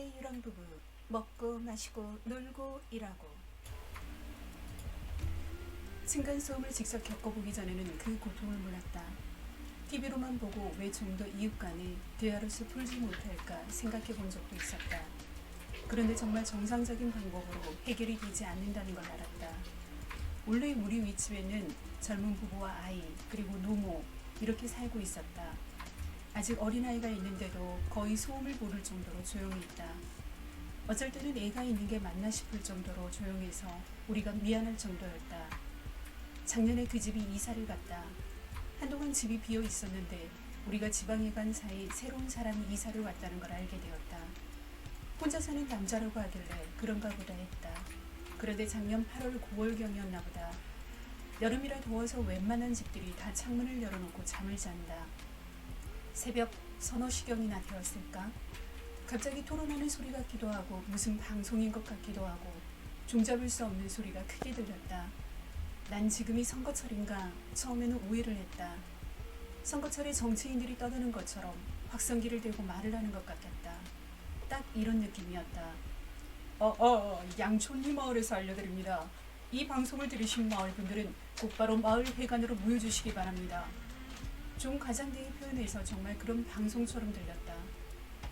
세계 유랑 부부 먹고 마시고 놀고 일하고 층간소음을 직접 겪어보기 전에는 그 고통을 몰랐다. TV로만 보고 왜 좀 더 이웃 간에 대화로서 풀지 못할까 생각해 본 적도 있었다. 그런데 정말 정상적인 방법으로 해결이 되지 않는다는 걸 알았다. 원래 우리 윗집에는 젊은 부부와 아이 그리고 노모 이렇게 살고 있었다. 아직 어린아이가 있는데도 거의 소음을 모를 정도로 조용히 있다. 어쩔 때는 애가 있는 게 맞나 싶을 정도로 조용해서 우리가 미안할 정도였다. 작년에 그 집이 이사를 갔다. 한동안 집이 비어 있었는데 우리가 지방에 간 사이 새로운 사람이 이사를 왔다는 걸 알게 되었다. 혼자 사는 남자라고 하길래 그런가 보다 했다. 그런데 작년 8월 9월경이었나 보다. 여름이라 더워서 웬만한 집들이 다 창문을 열어놓고 잠을 잔다. 새벽 서너 시경이나 되었을까? 갑자기 토론하는 소리 같기도 하고 무슨 방송인 것 같기도 하고 종잡을 수 없는 소리가 크게 들렸다. 난 지금이 선거철인가 처음에는 오해를 했다. 선거철에 정치인들이 떠드는 것처럼 확성기를 들고 말을 하는 것 같았다. 딱 이런 느낌이었다. 어, 어, 양촌리 마을에서 알려드립니다. 이 방송을 들으신 마을 분들은 곧바로 마을 회관으로 모여주시기 바랍니다. 좀 과장되게 표현해서 정말 그런 방송처럼 들렸다.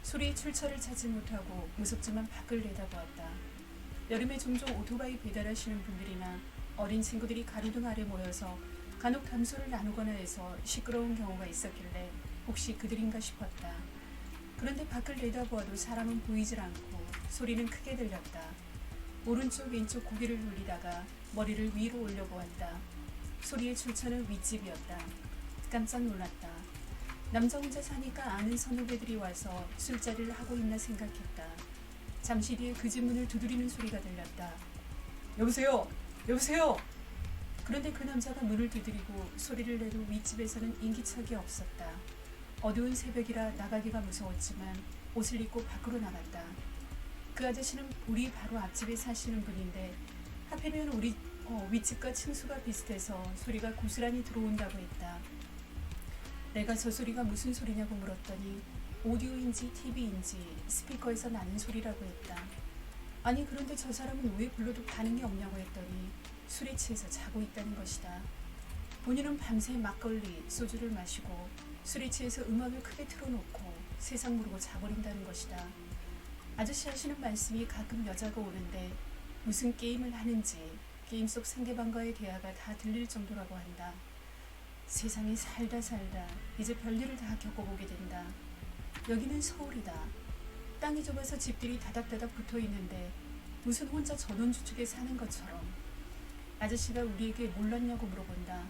소리의 출처를 찾지 못하고 무섭지만 밖을 내다보았다. 여름에 종종 오토바이 배달하시는 분들이나 어린 친구들이 가로등 아래 모여서 간혹 담소를 나누거나 해서 시끄러운 경우가 있었길래 혹시 그들인가 싶었다. 그런데 밖을 내다보아도 사람은 보이질 않고 소리는 크게 들렸다. 오른쪽 왼쪽 고개를 돌리다가 머리를 위로 올려보았다. 소리의 출처는 윗집이었다. 깜짝 놀랐다. 남자 혼자 사니까 아는 선후배들이 와서 술자리를 하고 있나 생각했다. 잠시 뒤에 그집 문을 두드리는 소리가 들렸다. 여보세요? 여보세요? 그런데 그 남자가 문을 두드리고 소리를 내도 윗집에서는 인기척이 없었다. 어두운 새벽이라 나가기가 무서웠지만 옷을 입고 밖으로 나갔다. 그 아저씨는 우리 바로 앞집에 사시는 분인데 하필이면 우리 어, 윗집과 층수가 비슷해서 소리가 고스란히 들어온다고 했다. 내가 저 소리가 무슨 소리냐고 물었더니 오디오인지 TV인지 스피커에서 나는 소리라고 했다. 아니 그런데 저 사람은 왜 불러도 게 없냐고 했더니 술에 취해서 자고 있다는 것이다. 본인은 밤새 막걸리, 소주를 마시고 술에 취해서 음악을 크게 틀어놓고 세상 모르고 자버린다는 것이다. 아저씨 하시는 말씀이 가끔 여자가 오는데 무슨 게임을 하는지 게임 속 상대방과의 대화가 다 들릴 정도라고 한다. 세상에 살다 살다 이제 별일을 다 겪어보게 된다. 여기는 서울이다. 땅이 좁아서 집들이 다닥다닥 붙어 있는데 무슨 혼자 전원주택에 사는 것처럼 아저씨가 우리에게 몰랐냐고 물어본다.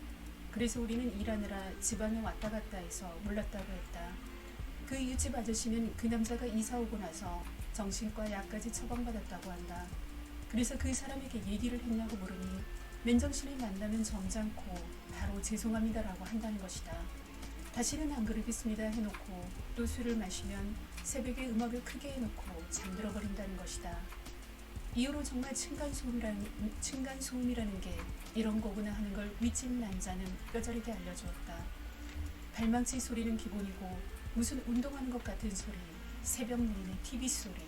그래서 우리는 일하느라 집안에 왔다 갔다 해서 몰랐다고 했다. 그 이웃집 아저씨는 그 남자가 이사 오고 나서 정신과 약까지 처방받았다고 한다. 그래서 그 사람에게 얘기를 했냐고 물으니 맨정신에 만나면 점잖고 바로 죄송합니다라고 한다는 것이다. 다시는 안 그러겠습니다 해놓고 또 술을 마시면 새벽에 음악을 크게 해놓고 잠들어 버린다는 것이다. 이후로 정말 층간소음이라는, 층간소음이라는 게 이런 거구나 하는 걸 윗집 남자는 뼈저리게 알려주었다. 발망치 소리는 기본이고 무슨 운동하는 것 같은 소리, 새벽 내내 TV 소리.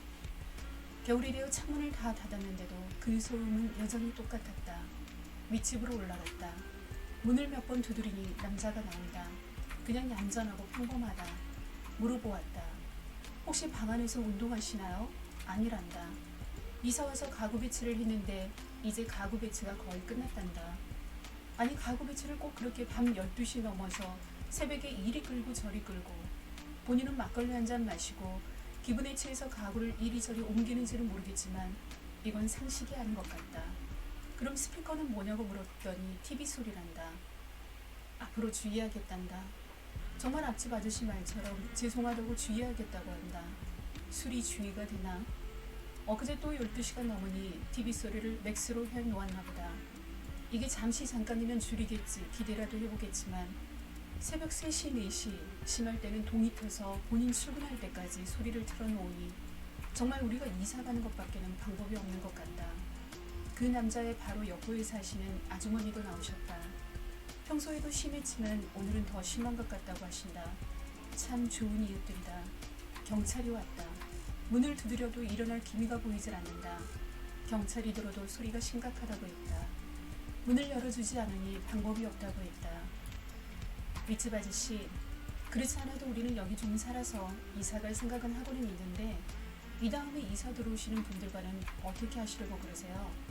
겨울이 되어 창문을 다 닫았는데도 그 소음은 여전히 똑같았다. 윗집으로 올라갔다. 문을 몇 번 두드리니 남자가 나온다. 그냥 얌전하고 평범하다. 물어보았다. 혹시 방 안에서 운동하시나요? 아니란다. 이사 와서 가구 배치를 했는데 이제 가구 배치가 거의 끝났단다. 아니 가구 배치를 꼭 그렇게 밤 12시 넘어서 새벽에 이리 끌고 저리 끌고 본인은 막걸리 한 잔 마시고 기분에 취해서 가구를 이리저리 옮기는지는 모르겠지만 이건 상식이 아닌 것 같다. 그럼 스피커는 뭐냐고 물었더니 TV 소리란다. 앞으로 주의하겠단다. 정말 앞집 아저씨 말처럼 죄송하다고 주의하겠다고 한다. 술이 주의가 되나? 엊그제 또 12시간 넘으니 TV 소리를 맥스로 해놓았나 보다. 이게 잠시 잠깐이면 줄이겠지 기대라도 해보겠지만 새벽 3시, 4시 심할 때는 동이 터서 본인 출근할 때까지 소리를 틀어놓으니 정말 우리가 이사 가는 것밖에는 방법이 없는 것 같다. 그 남자의 바로 옆구에 사시는 아주머니도 나오셨다. 평소에도 심했지만 오늘은 더 심한 것 같다고 하신다. 참 좋은 이웃들이다. 경찰이 왔다. 문을 두드려도 일어날 기미가 보이질 않는다. 경찰이 들어도 소리가 심각하다고 했다. 문을 열어주지 않으니 방법이 없다고 했다. 윗집 아저씨, 그렇지 않아도 우리는 여기 좀 살아서 이사갈 생각은 하고는 있는데 이 다음에 이사 들어오시는 분들과는 어떻게 하시려고 그러세요?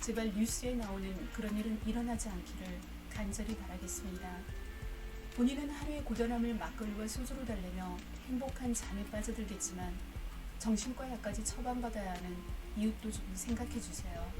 제발 뉴스에 나오는 그런 일은 일어나지 않기를 간절히 바라겠습니다. 본인은 하루의 고단함을 막걸리와 소주로 달래며 행복한 잠에 빠져들겠지만 정신과 약까지 처방받아야 하는 이웃도 좀 생각해 주세요.